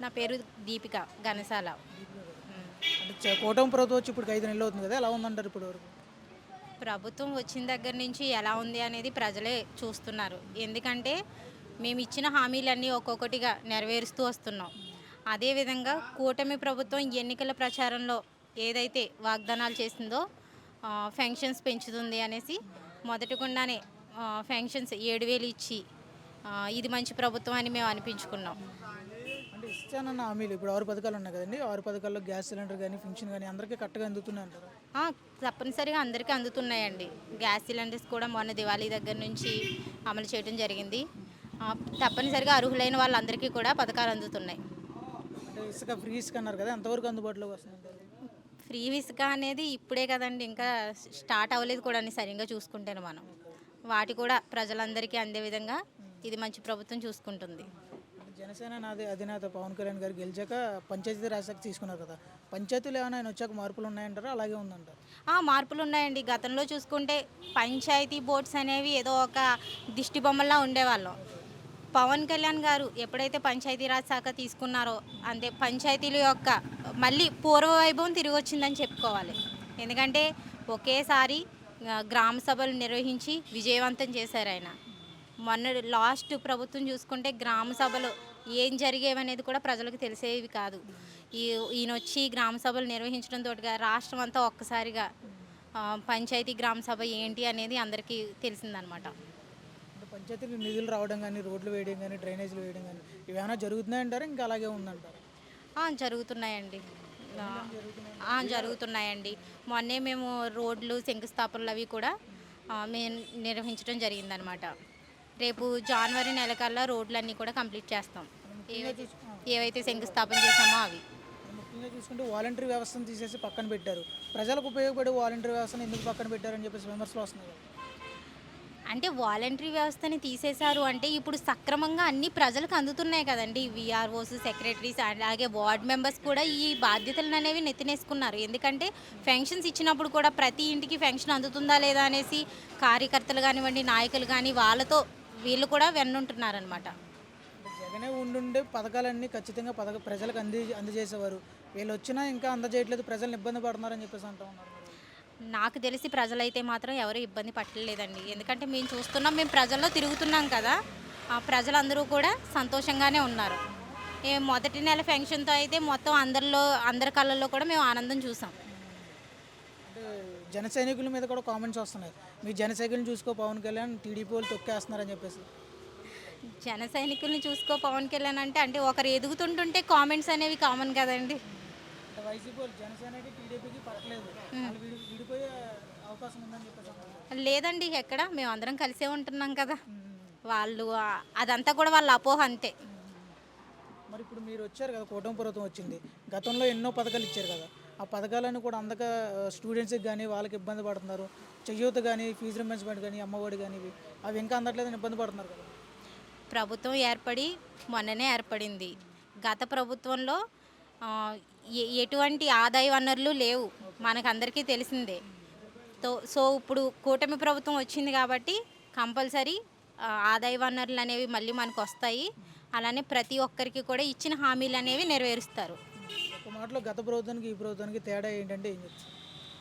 నా పేరు దీపిక అంటే చ- కూటమి ప్రభుత్వం వచ్చి ఇప్పుడు ఐదు నెలలు అవుతుంది కదా ఎలా ఉందంటారు ఇప్పుడు వరకు? ప్రభుత్వం వచ్చిన దగ్గర నుంచి ఎలా ఉంది అనేది ప్రజలే చూస్తున్నారు. ఎందుకంటే మేము ఇచ్చిన హామీలన్నీ ఒక్కొక్కటిగా నెరవేరుస్తూ వస్తున్నాం. అదేవిధంగా కూటమి ప్రభుత్వం ఎన్నికల ప్రచారంలో ఏదైతే వాగ్దానాలు చేసిందో ఫెన్షన్స్ పెంచుతుంది అనేసి మొదటికుండానే ఫెన్షన్స్ ఏడు వేలు ఇచ్చి ఇది మంచి ప్రభుత్వం అని మేము అనిపించుకున్నాం. ఇస్తానన్న హామీలు. ఇప్పుడు ఆరు పథకాలు ఉన్నాయి కదండి. ఆరు పథకాల్లో గ్యాస్ సిలిండర్ కానీ ఫింక్షన్ కానీ అందరికీ కరెక్ట్గా అందుతున్నాయి అంటారు? ఆ, తప్పనిసరిగా అందరికీ అందుతున్నాయండి. గ్యాస్ సిలిండర్స్ కూడా మొన్న దివాళీ దగ్గర నుంచి అమలు చేయడం జరిగింది. ఆ, తప్పనిసరిగా అర్హులైన వాళ్ళందరికీ కూడా పథకాలు అందుతున్నాయి. అంటే ఇసుక ఫ్రీ ఇసుక అన్నారు కదా. ఎంతవరకు అందుబాటులోకి వస్తుందంటారు ఫ్రీ ఇసుక అనేది ఇప్పుడే కదండి. ఇంకా స్టార్ట్ అవ్వలేదు కూడా అని సరిగ్గా చూసుకుంటేనే మనం. వాటి కూడా ప్రజలందరికీ అందే విధంగా ఇది మంచి ప్రభుత్వం చూసుకుంటుంది. జనసేన నాది అధినేత పవన్ కళ్యాణ్ గారు గెలిచాక పంచాయతీ రాజ్ శాఖ తీసుకున్నారు కదా. పంచాయతీలు ఏమైనా ఆయన వచ్చాక మార్పులు ఉన్నాయంటారా? అలాగే ఉందంటారు? ఆ, మార్పులు ఉన్నాయండి. గతంలో చూసుకుంటే పంచాయతీ బోర్డ్స్ అనేవి ఏదో ఒక దిష్టి బొమ్మల్లా ఉండేవాళ్ళం. పవన్ కళ్యాణ్ గారు ఎప్పుడైతే పంచాయతీరాజ్ శాఖ తీసుకున్నారో అంతే పంచాయతీల యొక్క మళ్ళీ పూర్వ వైభవం తిరిగి వచ్చిందని చెప్పుకోవాలి. ఎందుకంటే ఒకేసారి గ్రామ సభలు నిర్వహించి విజయవంతం చేశారు ఆయన. మొన్న లాస్ట్ ప్రభుత్వం చూసుకుంటే గ్రామ సభలు ఏం జరిగేవనేది కూడా ప్రజలకు తెలిసేవి కాదు. ఈ ఈయన వచ్చి గ్రామ సభలు నిర్వహించడం తోటిగా రాష్ట్రం అంతా ఒక్కసారిగా పంచాయతీ గ్రామ సభ ఏంటి అనేది అందరికీ తెలిసిందనమాట. అంటే పంచాయతీలు నిధులు రావడం కానీ రోడ్లు వేయడం కానీ డ్రైనేజీలు వేయడం కానీ ఇవేమైనా జరుగుతున్నాయంటారా? ఇంకా అలాగే ఉందంటారు? జరుగుతున్నాయండి. జరుగుతున్నాయండి. మొన్నే మేము రోడ్లు శంకుస్థాపనలు అవి కూడా మేము నిర్వహించడం జరిగిందనమాట. రేపు జనవరి నెలకల్లా రోడ్లన్నీ కూడా కంప్లీట్ చేస్తాం. ఏవైతే శంకుస్థాపన చేసామో అవి. ముఖ్యంగా చూసుకుంటే వాలంటరీ వ్యవస్థను తీసేసి పక్కన పెట్టారు. ప్రజలకు ఉపయోగపడే వాలంటరీ వ్యవస్థను ఎందుకు పక్కన పెట్టారని చెప్పేసి విమర్శలు వస్తున్నాయి. అంటే వాలంటరీ వ్యవస్థని తీసేశారు అంటే ఇప్పుడు సక్రమంగా అన్ని ప్రజలకు అందుతున్నాయి కదండి. విఆర్ఓస్ సెక్రటరీస్ అలాగే వార్డ్ మెంబర్స్ కూడా ఈ బాధ్యతలను అనేవి నెత్తినేసుకున్నారు. ఎందుకంటే ఫెన్షన్స్ ఇచ్చినప్పుడు కూడా ప్రతి ఇంటికి ఫెన్షన్ అందుతుందా లేదా అనేసి కార్యకర్తలు కానివ్వండి నాయకులు కానీ వాళ్ళతో వీళ్ళు కూడా వెన్నుంటున్నారనమాట. జగనే ఉండుండే పథకాలన్నీ ఖచ్చితంగా పథక ప్రజలకు అంది అందజేసేవారు. వీళ్ళు వచ్చినా ఇంకా అందజేయట్లేదు ప్రజలను ఇబ్బంది పడుతున్నారని చెప్పేసి అంటూ ఉన్నారు. నాకు తెలిసి ప్రజలైతే మాత్రం ఎవరు ఇబ్బంది పట్టలేదండి. ఎందుకంటే మేము చూస్తున్నాం మేము ప్రజల్లో తిరుగుతున్నాం కదా. ఆ ప్రజలందరూ కూడా సంతోషంగానే ఉన్నారు. మొదటి నెల ఫెన్షన్తో అయితే మొత్తం అందరిలో అందరి కళ్ళల్లో కూడా మేము ఆనందం చూసాం. జన సైనికుల మీద కూడా కామెంట్స్ వస్తున్నాయి. మీ జన సైనికులను చూసుకో పవన్ కళ్యాణ్ టీడీపీ వాళ్ళు తొక్కేస్తున్నారని చెప్పేసి. జన సైనికుల్ని చూసుకో పవన్ కళ్యాణ్ అంటే అంటే ఒకరు ఎదుగుతుంటుంటే కామెంట్స్ అనేవి కామన్ కదండి. అంటే వైసీపీ వాళ్ళు జనసేనకి టీడీపీకి పట్టలేదు వాళ్ళు విడి విడిపోయే అవకాశం ఉందని చెప్పేసి. లేదండి ఎక్కడ మేము అందరం కలిసే ఉంటున్నాం కదా. వాళ్ళు అదంతా కూడా వాళ్ళ అపోహ అంతే. మరి ఇప్పుడు మీరు వచ్చారు కదా కూటమి ప్రభుత్వం వచ్చింది. గతంలో ఎన్నో పథకాలు ఇచ్చారు కదా. ఆ పథకాలను కూడా అందక స్టూడెంట్స్కి కానీ వాళ్ళకి ఇబ్బంది పడుతున్నారు. చెయ్యూత కానీ ఫీజు రింబర్స్మెంట్ కానీ అమ్మఒడి కానీ ఇవి. అవి ఇంకా అందట్లేదని ఇబ్బంది పడుతున్నారు కదా. ప్రభుత్వం ఏర్పడి మొన్ననే ఏర్పడింది. గత ప్రభుత్వంలో ఎటువంటి ఆదాయ వనరులు లేవు. మనకందరికీ తెలిసిందే. తో సో ఇప్పుడు కూటమి ప్రభుత్వం వచ్చింది కాబట్టి కంపల్సరీ ఆదాయ వనరులు అనేవి మళ్ళీ మనకు వస్తాయి అలానే ప్రతి ఒక్కరికి కూడా ఇచ్చిన హామీలు అనేవి నెరవేరుస్తారు. ఒక మాటలో గత ప్రభుత్వానికి ఈ ప్రభుత్వానికి తేడా ఏంటంటే ఏం చెప్తారు?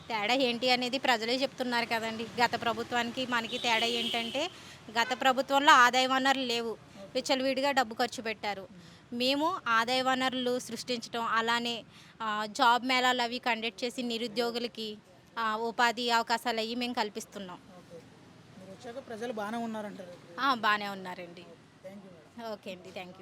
తేడా ఏంటి అనేది ప్రజలే చెప్తున్నారు కదండి. గత ప్రభుత్వానికి మనకి తేడా ఏంటంటే గత ప్రభుత్వంలో ఆదాయ వనరులు లేవు. విచ్చలవిడిగా డబ్బు ఖర్చు పెట్టారు. మేము ఆదాయ వనరులు సృష్టించడం అలానే జాబ్ మేళాలు అవి కండక్ట్ చేసి నిరుద్యోగులకి ఉపాధి అవకాశాలు అవి మేము కల్పిస్తున్నాం. ప్రజలు బాగానే ఉన్నారంటారు? బాగానే ఉన్నారండి. ఓకే. అండి. Thank you